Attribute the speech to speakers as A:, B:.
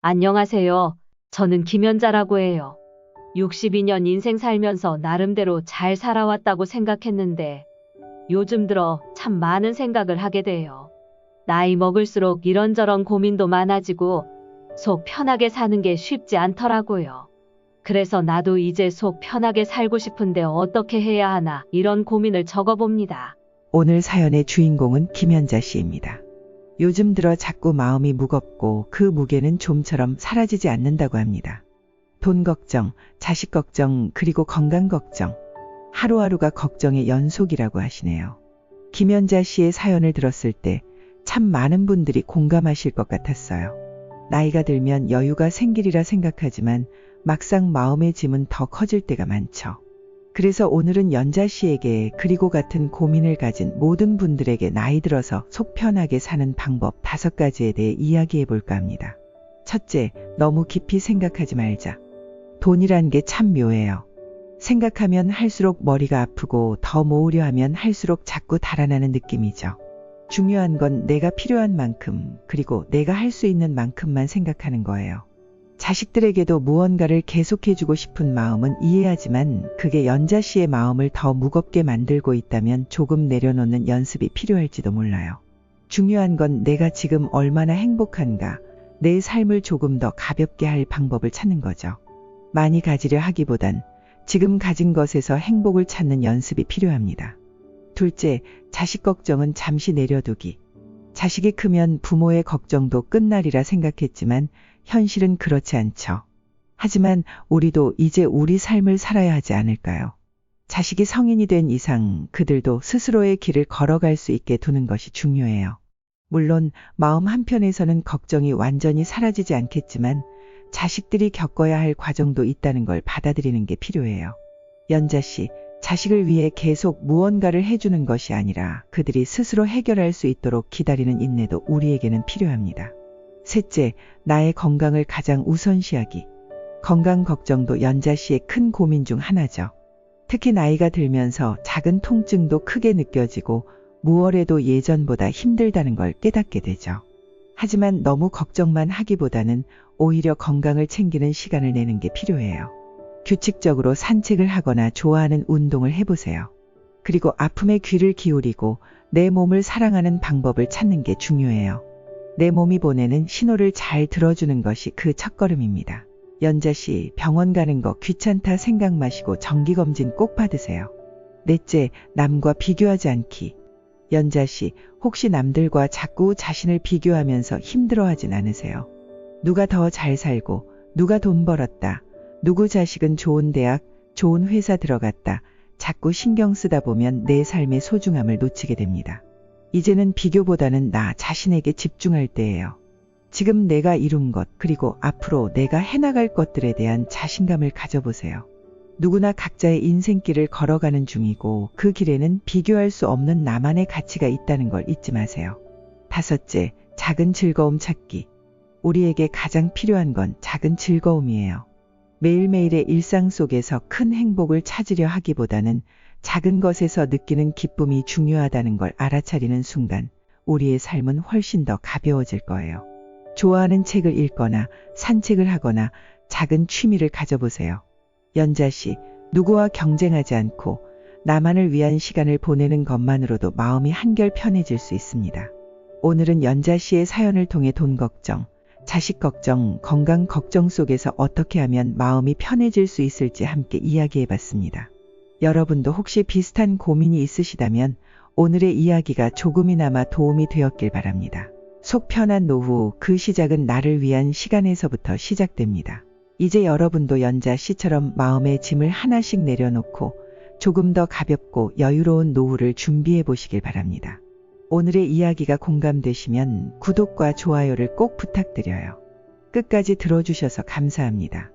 A: 안녕하세요. 저는 김연자라고 해요. 62년 인생 살면서 나름대로 잘 살아왔다고 생각했는데 요즘 들어 참 많은 생각을 하게 돼요. 나이 먹을수록 이런저런 고민도 많아지고 속 편하게 사는 게 쉽지 않더라고요. 그래서 나도 이제 속 편하게 살고 싶은데 어떻게 해야 하나 이런 고민을 적어봅니다.
B: 오늘 사연의 주인공은 김현자 씨입니다. 요즘 들어 자꾸 마음이 무겁고 그 무게는 좀처럼 사라지지 않는다고 합니다. 돈 걱정, 자식 걱정, 그리고 건강 걱정. 하루하루가 걱정의 연속이라고 하시네요. 김현자 씨의 사연을 들었을 때 참 많은 분들이 공감하실 것 같았어요. 나이가 들면 여유가 생기리라 생각하지만 막상 마음의 짐은 더 커질 때가 많죠. 그래서 오늘은 연자 씨에게 그리고 같은 고민을 가진 모든 분들에게 나이 들어서 속 편하게 사는 방법 다섯 가지에 대해 이야기해 볼까 합니다. 첫째, 너무 깊이 생각하지 말자. 돈이란 게 참 묘해요. 생각하면 할수록 머리가 아프고 더 모으려 하면 할수록 자꾸 달아나는 느낌이죠. 중요한 건 내가 필요한 만큼, 그리고 내가 할 수 있는 만큼만 생각하는 거예요. 자식들에게도 무언가를 계속해주고 싶은 마음은 이해하지만 그게 연자 씨의 마음을 더 무겁게 만들고 있다면 조금 내려놓는 연습이 필요할지도 몰라요. 중요한 건 내가 지금 얼마나 행복한가, 내 삶을 조금 더 가볍게 할 방법을 찾는 거죠. 많이 가지려 하기보단 지금 가진 것에서 행복을 찾는 연습이 필요합니다. 둘째, 자식 걱정은 잠시 내려두기. 자식이 크면 부모의 걱정도 끝날이라 생각했지만 현실은 그렇지 않죠. 하지만 우리도 이제 우리 삶을 살아야 하지 않을까요? 자식이 성인이 된 이상 그들도 스스로의 길을 걸어갈 수 있게 두는 것이 중요해요. 물론 마음 한편에서는 걱정이 완전히 사라지지 않겠지만 자식들이 겪어야 할 과정도 있다는 걸 받아들이는 게 필요해요. 연자 씨, 자식을 위해 계속 무언가를 해주는 것이 아니라 그들이 스스로 해결할 수 있도록 기다리는 인내도 우리에게는 필요합니다. 셋째, 나의 건강을 가장 우선시하기. 건강 걱정도 연자 씨의 큰 고민 중 하나죠. 특히 나이가 들면서 작은 통증도 크게 느껴지고 무얼해도 예전보다 힘들다는 걸 깨닫게 되죠. 하지만 너무 걱정만 하기보다는 오히려 건강을 챙기는 시간을 내는 게 필요해요. 규칙적으로 산책을 하거나 좋아하는 운동을 해보세요. 그리고 아픔에 귀를 기울이고 내 몸을 사랑하는 방법을 찾는 게 중요해요. 내 몸이 보내는 신호를 잘 들어주는 것이 그 첫걸음입니다. 연자 씨, 병원 가는 거 귀찮다 생각 마시고 정기검진 꼭 받으세요. 넷째, 남과 비교하지 않기. 연자 씨, 혹시 남들과 자꾸 자신을 비교하면서 힘들어하진 않으세요? 누가 더 잘 살고, 누가 돈 벌었다, 누구 자식은 좋은 대학, 좋은 회사 들어갔다, 자꾸 신경 쓰다 보면 내 삶의 소중함을 놓치게 됩니다. 이제는 비교보다는 나 자신에게 집중할 때예요. 지금 내가 이룬 것, 그리고 앞으로 내가 해나갈 것들에 대한 자신감을 가져보세요. 누구나 각자의 인생길을 걸어가는 중이고 그 길에는 비교할 수 없는 나만의 가치가 있다는 걸 잊지 마세요. 다섯째, 작은 즐거움 찾기. 우리에게 가장 필요한 건 작은 즐거움이에요. 매일매일의 일상 속에서 큰 행복을 찾으려 하기보다는 작은 것에서 느끼는 기쁨이 중요하다는 걸 알아차리는 순간 우리의 삶은 훨씬 더 가벼워질 거예요. 좋아하는 책을 읽거나 산책을 하거나 작은 취미를 가져보세요. 연자 씨, 누구와 경쟁하지 않고 나만을 위한 시간을 보내는 것만으로도 마음이 한결 편해질 수 있습니다. 오늘은 연자 씨의 사연을 통해 돈 걱정, 자식 걱정, 건강 걱정 속에서 어떻게 하면 마음이 편해질 수 있을지 함께 이야기해 봤습니다. 여러분도 혹시 비슷한 고민이 있으시다면 오늘의 이야기가 조금이나마 도움이 되었길 바랍니다. 속 편한 노후 그 시작은 나를 위한 시간에서부터 시작됩니다. 이제 여러분도 연자 씨처럼 마음의 짐을 하나씩 내려놓고 조금 더 가볍고 여유로운 노후를 준비해 보시길 바랍니다. 오늘의 이야기가 공감되시면 구독과 좋아요를 꼭 부탁드려요. 끝까지 들어주셔서 감사합니다.